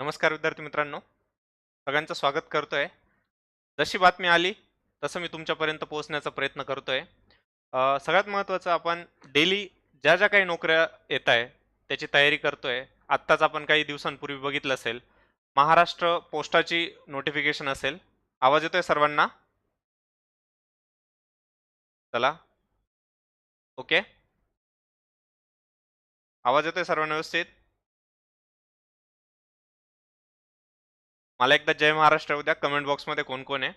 नमस्कार विद्यार्थी मित्रांनो. सगळ्यांचं स्वागत करतोय. जशी बातमी आली तसं मी तुमच्यापर्यंत पोहोचण्याचा प्रयत्न करतोय. आहे सगळ्यात महत्त्वाचं आपण डेली ज्या ज्या काही नोकऱ्या येत आहे त्याची तयारी करतोय. आत्ताच आपण काही दिवसांपूर्वी बघितलं असेल. महाराष्ट्र पोस्टाची नोटिफिकेशन असेल. आवाज येतोय सर्वांना? चला. ओके. आवाज येतोय सर्वांना व्यवस्थित? मला एकदा जय महाराष्ट्र उद्या कमेंट बॉक्समध्ये कोण कोण आहे.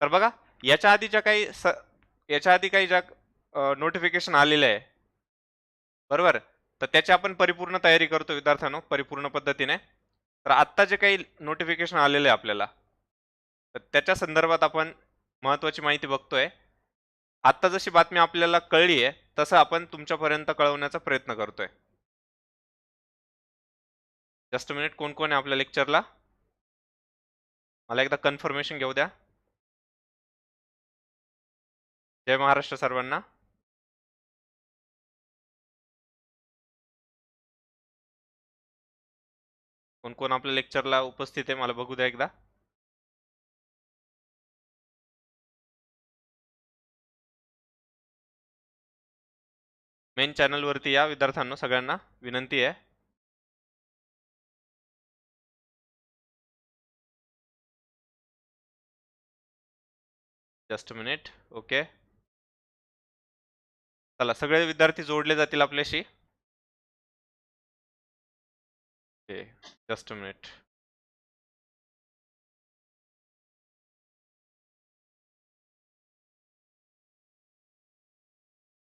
तर बघा याच्या आधी ज्या काही स याच्या आधी काही ज्या नोटिफिकेशन आलेलं आहे बरोबर? तर त्याची आपण परिपूर्ण तयारी करतो विद्यार्थ्यांनो परिपूर्ण पद्धतीने. तर आत्ता जे काही नोटिफिकेशन आलेलं आहे आपल्याला तर त्याच्या संदर्भात आपण महत्त्वाची माहिती बघतोय. आत्ता जशी बातमी आपल्याला कळली आहे तसं आपण तुमच्यापर्यंत कळवण्याचा प्रयत्न करतोय. जस्ट मिनिट कोण कोण आहे आपल्या लेक्चरला मला एकदा कन्फर्मेशन घेऊ द्या. जय महाराष्ट्र सर्वांना. कोण कोण आपल्या लेक्चरला उपस्थित आहे मला बघू द्या एकदा. मेन चॅनलवरती या विद्यार्थ्यांना सगळ्यांना विनंती आहे. Just minute okay. चला सगळे विद्यार्थी जोडले जातील आपल्याशी. Just minute.